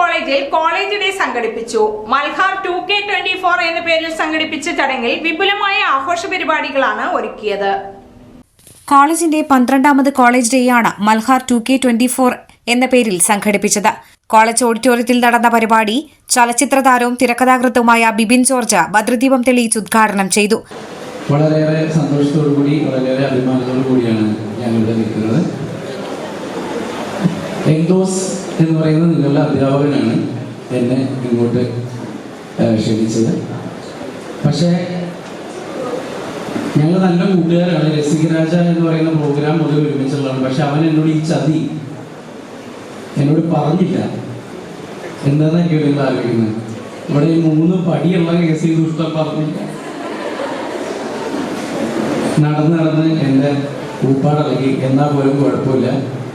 കോളേജിൽ college day സംഘടിപ്പിച്ചു. Malhar two K twenty four എന്ന പേരിൽ സംഘടിപ്പിച്ച ചടങ്ങിൽ വിപുലമായ ആഘോഷ പരിപാടികളാണ് ഒരുക്കിയത്. കോളേജിന്റെ പന്ത്രണ്ടാമത് college ഡേയാണ് Malhar two K twenty four എന്ന പേരിൽ സംഘടിപ്പിച്ചത്. കോളേജ് ഓഡിറ്റോറിയത്തിൽ നടന്ന പരിപാടി ചലച്ചിത്ര താരവും തിരക്കഥാകൃത്തുമായ ബിബിൻ ജോർജ് ഭദ്രദീപം തെളിയിച്ച് ഉദ്ഘാടനം ചെയ്തു. വളരെയേറെ സന്തോഷത്തോടു കൂടി വളരെയേറെ അഭിമാനത്തോടു കൂടിയാണ് ഞാൻ ഇവിടെ നിൽക്കുന്നത്. എൻഡോസ് എന്ന് പറയുന്നത് നിങ്ങളുടെ അധ്യാപകനാണ് എന്നെ ഇങ്ങോട്ട് ക്ഷണിച്ചത്. പക്ഷേ ഞങ്ങൾ നല്ല കൂട്ടുകാരാണ്. രസികരാജ എന്ന് പറയുന്ന പ്രോഗ്രാം മുതൽ ഒരുമിച്ചുള്ളതാണ്. പക്ഷെ അവൻ എന്നോട് ഈ ചതി എന്നോട് പറഞ്ഞില്ല. എന്താണെന്നൊക്കെയോ നിങ്ങൾ ആലോചിക്കുന്നത്? ഇവിടെ ഈ മൂന്ന് പടിയുള്ള കേസ് ഈ ദുഷ്ടം പറഞ്ഞില്ല. നടന്ന് നടന്ന് എന്റെ ഊപ്പാടിളക്കി എന്നാൽ പോലും കുഴപ്പമില്ല.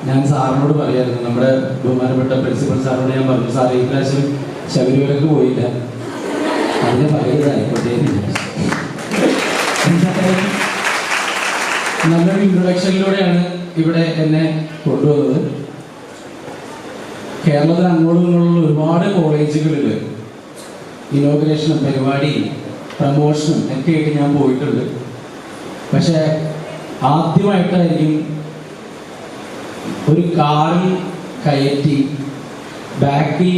ഞാൻ സാറിനോട് പറയായിരുന്നു നമ്മുടെ ബഹുമാനപ്പെട്ട പ്രിൻസിപ്പൽ സാറിനോട് ഞാൻ പറഞ്ഞു സാർ ഈ പ്രാവശ്യം ശബരിമലക്ക് പോയില്ല. അതിന് പറയുന്നതായിക്കോട്ടെ നല്ലൊരു ഇൻട്രൊഡക്ഷനിലൂടെയാണ് ഇവിടെ എന്നെ കൊണ്ടുവന്നത്. കേരളത്തിൽ അങ്ങോട്ടും ഇങ്ങോട്ടുള്ള ഒരുപാട് കോളേജുകളിൽ ഇനോഗ്രേഷനും പരിപാടിയും പ്രമോഷനും ഒക്കെ ആയിട്ട് ഞാൻ പോയിട്ടുണ്ട്. പക്ഷേ ആദ്യമായിട്ടായിരിക്കും ഒരു കാറിൽ കയറ്റി ബാക്കിൽ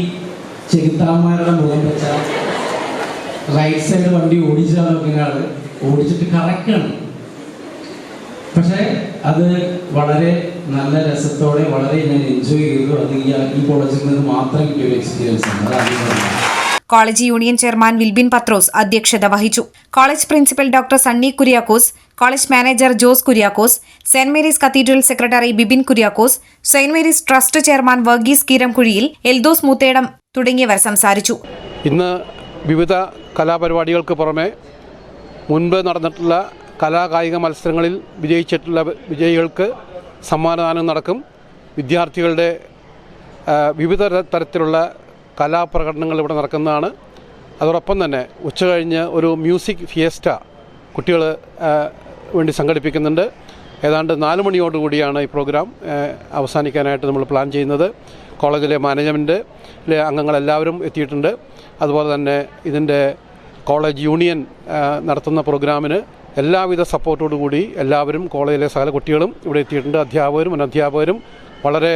ചെകുത്താന്മാരുടെ മുഖം വെച്ച റൈറ്റ് സൈഡ് വണ്ടി ഓടിച്ചാൽ ആൾ ഓടിച്ചിട്ട് കറക്കാണ്. പക്ഷേ അത് വളരെ നല്ല രസത്തോടെ വളരെ ഞാൻ എൻജോയ് ചെയ്തു. അത് ഈ കോളേജിൽ നിന്ന് മാത്രം കിട്ടിയ ഒരു എക്സ്പീരിയൻസ് ആണ്. അത് ആദ്യമായിട്ടാണ് college union chairman Wilbin Pathros അധ്യക്ഷത വഹിച്ചു. College principal doctor Sunny Kuriakose college manager Jose Kuriakose saint Mary's cathedral secretary Bibin Kuriakose saint Mary's trust chairman Varghese Keeramkuzhiyil Eldhose Moothedam തുടങ്ങിയവർ സംസാരിച്ചു. ഇന്ന് വിവിധ കലാപരിപാടികൾക്ക് പുറമെ മുൻപ് നടന്നിട്ടുള്ള കലാകായിക മത്സരങ്ങളിൽ വിജയിച്ചിട്ടുള്ള വിജയികൾക്ക് സമ്മാനദാനം നടക്കും. വിദ്യാർത്ഥികളുടെ വിവിധ തരത്തിലുള്ള കലാപ്രകടനങ്ങൾ ഇവിടെ നടക്കുന്നതാണ്. അതോടൊപ്പം തന്നെ ഉച്ച കഴിഞ്ഞ് ഒരു മ്യൂസിക് ഫിയസ്റ്റ കുട്ടികൾ വേണ്ടി സംഘടിപ്പിക്കുന്നുണ്ട്. ഏതാണ്ട് നാല് മണിയോടുകൂടിയാണ് ഈ പ്രോഗ്രാം അവസാനിക്കാനായിട്ട് നമ്മൾ പ്ലാൻ ചെയ്യുന്നത്. കോളേജിലെ മാനേജ്മെന്റിലെ അംഗങ്ങളെല്ലാവരും എത്തിയിട്ടുണ്ട്. അതുപോലെ തന്നെ ഇതിന്റെ കോളേജ് യൂണിയൻ നടത്തുന്ന പ്രോഗ്രാമിന് എല്ലാവിധ സപ്പോർട്ടോടുകൂടി എല്ലാവരും കോളേജിലെ സകല കുട്ടികളും ഇവിടെ എത്തിയിട്ടുണ്ട്. അധ്യാപകരും അനധ്യാപകരും വളരെ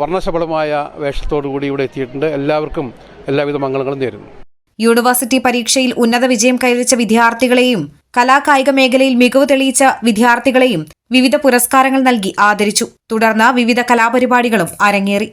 വർണശബളമായ വേഷത്തോടുകൂടി ഇവിടെ എത്തിയിട്ടുണ്ട്. എല്ലാവർക്കും എല്ലാവിധ മംഗളങ്ങളും നേരുന്നു. യൂണിവേഴ്സിറ്റി പരീക്ഷയിൽ ഉന്നത വിജയം കൈവരിച്ച വിദ്യാർത്ഥികളെയും കലാകായിക മേഖലയിൽ മികവ് തെളിയിച്ച വിദ്യാർത്ഥികളെയും വിവിധ പുരസ്കാരങ്ങൾ നൽകി ആദരിച്ചു. തുടർന്ന് വിവിധ കലാപരിപാടികളും അരങ്ങേറി.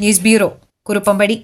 News bureau ಕುರುಪಂಬಡಿ